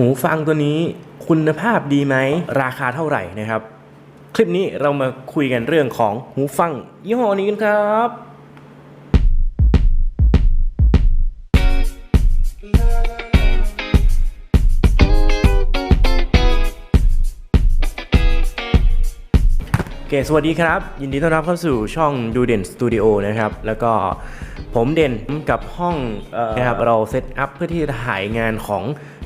หูฟังตัวนี้คุณภาพดีไหม ราคาเท่าไหร่นะครับ คลิปนี้เรามาคุยกันเรื่องของหูฟังยี่ห้อนี้กันครับโอเค สวัสดีครับ ยินดีต้อนรับเข้าสู่ช่องดูเด่นสตูดิโอนะครับ แล้วก็ ผมเด่นกับห้องนะครับเราเซตอัพเพื่อที่จะถ่ายงานของ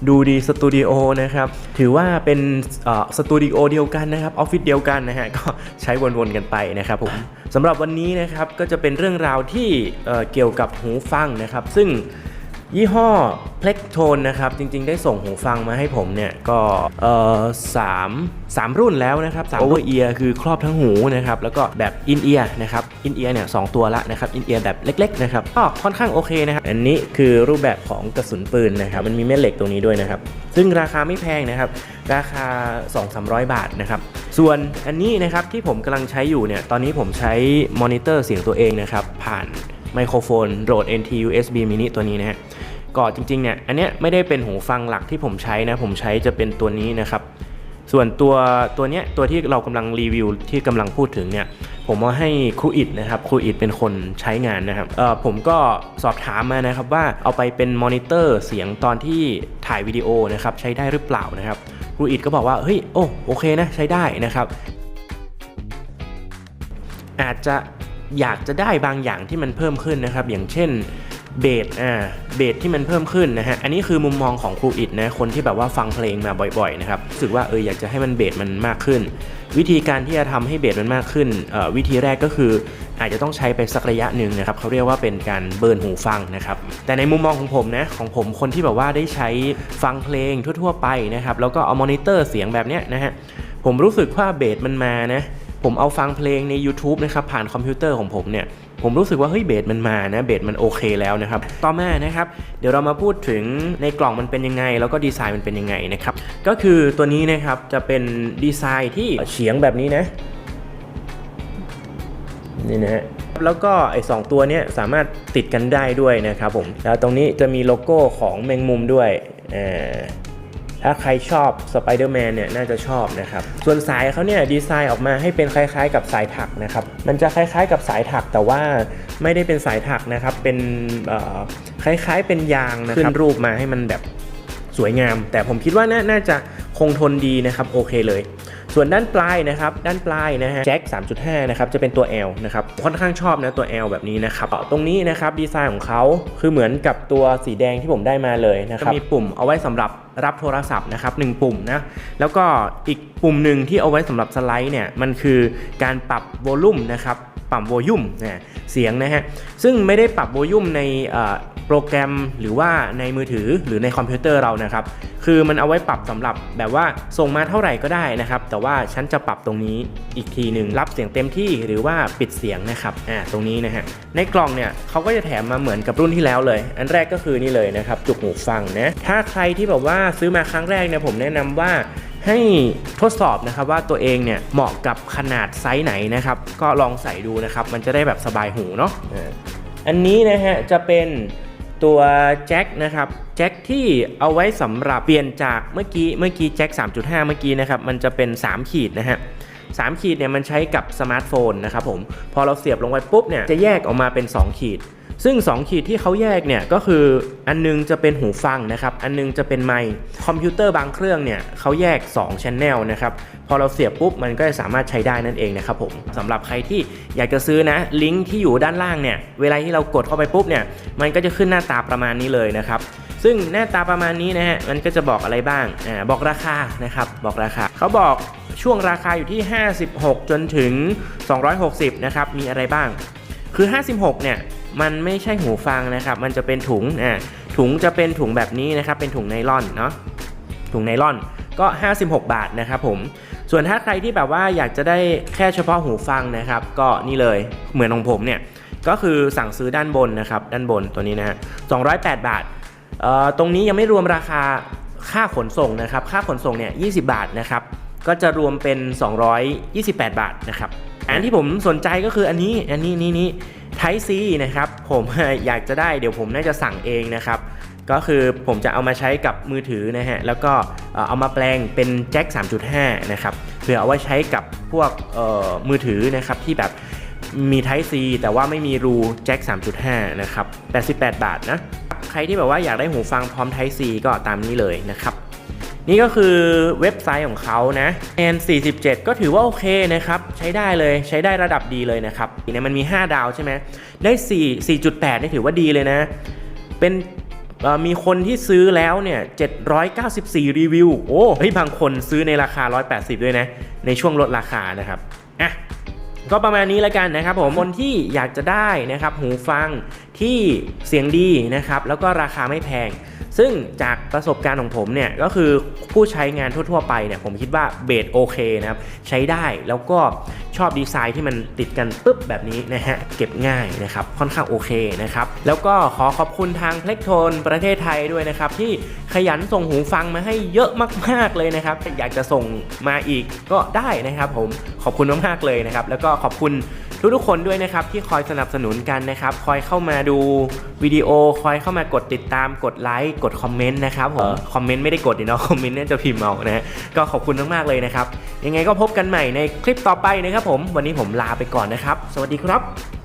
ดูดีสตูดิโอนะครับ ถือว่าเป็นสตูดิโอเดียวกันนะครับออฟฟิศเดียวกันนะฮะก็ใช้วนๆกันไปนะครับผมสำหรับวันนี้นะครับก็จะเป็นเรื่องราวที่เเกี่ยวกับหูฟังนะครับ ซึ่ง ยี่ห้อ Plectone นะครับ จริง ๆ ได้ส่งหูฟังมาให้ผมเนี่ย ก็เอ่อสามสามรุ่นแล้วนะครับสาม over ear คือครอบทั้งหูนะครับ แล้วก็แบบ in ear นะครับ in ear เนี่ยสองตัวละนะครับ in ear แบบเล็ก ๆ นะครับก็ค่อนข้างโอเคนะครับ อันนี้คือรูปแบบของกระสุนปืนนะครับ มันมีแม่เหล็กตรงนี้ด้วยนะครับ ซึ่งราคาไม่แพงนะครับ ราคา 2-300 บาทนะครับ ส่วนอันนี้นะครับที่ผมกำลังใช้อยู่เนี่ย ตอนนี้ผมใช้มอนิเตอร์เสียงตัวเองนะครับ ผ่านไมโครโฟน Rode NT USB mini ตัวนี้นะฮะ ก็จริงๆเนี่ยอันเนี้ยไม่ได้เป็นหูฟังหลักที่ผมใช้นะผมใช้จะเป็นตัวนี้นะครับส่วนตัวตัวเนี้ยตัวที่เรากำลังรีวิวที่กำลังพูดถึงเนี่ยผมเอาให้ครูอิดนะครับครูอิดเป็นคนใช้งานนะครับเออผมก็สอบถามมานะครับว่าเอาไปเป็นมอนิเตอร์เสียงตอนที่ถ่ายวิดีโอนะครับใช้ได้หรือเปล่านะครับครูอิดก็บอกว่าเฮ้ยโอ้โอเคนะใช้ได้นะครับ อาจจะอยากจะได้บางอย่างที่มันเพิ่มขึ้นนะครับ อย่างเช่น เบสอ่าเบสที่มันเพิ่มขึ้นนะฮะ อันนี้คือมุมมองของครูอิดนะ คนที่แบบว่าฟังเพลงมาบ่อยๆนะครับ รู้สึกว่าเอออยากจะให้มันเบสมันมากขึ้น วิธีการที่จะทำให้เบสมันมากขึ้น วิธีแรกก็คืออาจจะต้องใช้ไปสักระยะหนึ่งนะครับเขาเรียกว่าเป็นการเบิร์นหูฟังนะครับ แต่ในมุมมองของผมนะของผมคนที่แบบว่าได้ใช้ฟังเพลงทั่ว ๆ ไปนะครับ แล้วก็เอามอนิเตอร์เสียงแบบเนี้ยนะฮะ ผมรู้สึกว่าเบสมันมานะ ผมเอาฟังเพลงใน YouTube นะครับผ่านคอมพิวเตอร์ของผมเนี่ยผมรู้สึกว่าเฮ้ยเบสมันมานะเบสมันโอเคแล้วนะครับ ต่อมานะครับ เดี๋ยวเรามาพูดถึงในกล่องมันเป็นยังไง แล้วก็ดีไซน์มันเป็นยังไงนะครับ ก็คือตัวนี้นะครับจะเป็นดีไซน์ที่เฉียงแบบนี้นะนี่นะฮะแล้วก็ไอ้สตัวเนี้ยสามารถติดกันได้ด้วยนะครับผมแล้วตรงนี้จะมีโลโก้ของแมงมุมด้วยอ่า ถ้าใครชอบสไปเดอร์แมนเนี่ยน่าจะชอบนะครับส่วนสายเขาเนี่ยดีไซน์ออกมาให้เป็นคล้ายๆ กับสายถักนะครับมันจะคล้ายๆ กับสายถักแต่ว่าไม่ได้เป็นสายถักนะครับเป็นคล้ายๆเป็นยางนะครับขึ้นรูปมาให้มันแบบสวยงาม แต่ผมคิดว่าน่าน่าจะคงทนดีนะครับโอเคเลย ส่วนด้านปลายนะครับด้านปลายนะฮะแจ็ค3.5นะครับจะเป็นตัว L นะครับค่อนข้างชอบนะตัว L แบบนี้นะครับตรงนี้นะครับดีไซน์ของเขาคือเหมือนกับตัวสีแดงที่ผมได้มาเลยนะครับมีปุ่มเอาไว้สำหรับรับโทรศัพท์นะครับหนึ่งปุ่มนะแล้วก็อีกปุ่มหนึ่งที่เอาไว้สำหรับสไลด์เนี่ยมันคือการปรับโวลูมนะครับปรับโวลูมนะเสียงนะฮะซึ่งไม่ได้ปรับโวลูมในอ โปรแกรมหรือว่าในมือถือหรือในคอมพิวเตอร์เรานะครับ คือมันเอาไว้ปรับสำหรับแบบว่าส่งมาเท่าไหร่ก็ได้นะครับ แต่ว่าฉันจะปรับตรงนี้อีกทีหนึ่งรับเสียงเต็มที่หรือว่าปิดเสียงนะครับอ่าตรงนี้นะฮะในกล่องเนี่ยเขาก็จะแถมมาเหมือนกับรุ่นที่แล้วเลย อันแรกก็คือนี่เลยนะครับจุกหูฟังนะถ้าใครที่แบบว่าซื้อมาครั้งแรกเนี่ยผมแนะนำว่าให้ทดสอบนะครับว่าตัวเองเนี่ยเหมาะกับขนาดไซส์ไหนนะครับ ก็ลองใส่ดูนะครับ มันจะได้แบบสบายหูเนาะอันนี้นะฮะจะเป็น ตัวแจ็คนะครับแจ็คที่เอาไว้สำหรับเปลี่ยนจากเมื่อกี้เมื่อกี้แจ็ค3.5 เมื่อกี้นะครับมันจะเป็น 3 ขีดนะฮะ3ขีดเนี่ยมันใช้กับสมาร์ทโฟนนะครับผมพอเราเสียบลงไปปุ๊บเนี่ยจะแยกออกมาเป็น 2 ขีด ซึ่ง 2 ขีดที่เขาแยกเนี่ยก็คืออันนึงจะเป็นหูฟังนะครับอันนึงจะเป็นไมค์คอมพิวเตอร์บางเครื่องเนี่ยเขาแยก2 Channel นะครับพอเราเสียบปุ๊บมันก็จะสามารถใช้ได้นั่นเองนะครับผมสำหรับใครที่อยากจะซื้อนะลิงก์ที่อยู่ด้านล่างเนี่ยเวลาที่เรากดเข้าไปปุ๊บเนี่ยมันก็จะขึ้นหน้าตาประมาณนี้เลยนะครับซึ่งหน้าตาประมาณนี้นะฮะมันก็จะบอกอะไรบ้างอ่าบอกราคานะครับบอกราคาเขาบอกช่วงราคาอยู่ที่ 56 จนถึง 260 นะครับมีอะไรบ้างคือ 56 เนี่ย มันไม่ใช่หูฟังนะครับ มันจะเป็นถุงอ่าถุงจะเป็นถุงแบบนี้นะครับ เป็นถุงไนล่อนเนาะถุงไนล่อนก็ 56 บาทนะครับผม ส่วนถ้าใครที่แบบว่าอยากจะได้แค่เฉพาะหูฟังนะครับ ก็นี่เลยเหมือนของผมเนี่ย ก็คือสั่งซื้อด้านบนนะครับ ด้านบนตัวนี้นะฮะ208 บาทเอ่อตรงนี้ยังไม่รวมราคาค่าขนส่งนะครับ ค่าขนส่งเนี่ย 20 บาทนะครับ ก็จะรวมเป็น 228 บาทนะครับ อันที่ผมสนใจก็คืออันนี้ อันนี้ นี่นี่ ไทซีนะครับผมอยากจะได้เดี๋ยวผมน่าจะสั่งเองนะครับ ก็คือผมจะเอามาใช้กับมือถือนะฮะ แล้วก็เอามาแปลงเป็นแจ็ค 3.5 นะครับเพื่อเอาไว้ใช้กับพวกมือถือนะครับที่แบบมี Type C แต่ว่าไม่มีรูแจ็ค 3.5 นะครับ 88 บาทนะ ใครที่แบบว่าอยากได้หูฟังพร้อม Type C ก็ตามนี้เลยนะครับ นี่ก็คือเว็บไซต์ของเขานะ N 47 ก็ถือว่าโอเคนะครับ ใช้ได้เลยใช้ได้ระดับดีเลยนะครับเนี่ยมันมี 5 ดาวใช่ไหมได้ 4 4.8นี่ถือว่าดีเลยนะ เป็นมีคนที่ซื้อแล้วเนี่ย 794 รีวิว โอ้เฮ้ยบางคนซื้อในราคา 180 ด้วยนะ ในช่วงลดราคานะครับ อะ ก็ประมาณนี้แล้วกันนะครับผม คนที่อยากจะได้นะครับ หูฟังที่เสียงดีนะครับ แล้วก็ราคาไม่แพงซึ่งจากประสบการณ์ของผมเนี่ยก็คือผู้ใช้งานทั่ว ๆ ไปเนี่ยผมคิดว่าเบสโอเคนะครับ ใช้ได้แล้วก็ชอบดีไซน์ที่มันติดกันปุ๊บแบบนี้นะฮะ เก็บง่ายนะครับ ค่อนข้างโอเคนะครับ แล้วก็ขอขอบคุณทางเพล็กโทนประเทศไทยด้วยนะครับ ที่ขยันส่งหูฟังมาให้เยอะมาก ๆ เลยนะครับ อยากจะส่งมาอีกก็ได้นะครับผมขอบคุณมากๆเลยนะครับ แล้วก็ขอบคุณทุกๆคนด้วยนะครับที่คอยสนับสนุนกันนะครับ คอยเข้ามาดูวิดีโอ คอยเข้ามากดติดตามกดไลค์กดคอมเมนต์นะครับผมคอมเมนต์ไม่ได้กดดิเนาะคอมเมนต์เนี่ยจะพิมพ์เอานะฮะก็ขอบคุณมากๆเลยนะครับยังไงก็พบกันใหม่ในคลิปต่อไปนะครับผมวันนี้ผมลาไปก่อนนะครับ สวัสดีครับ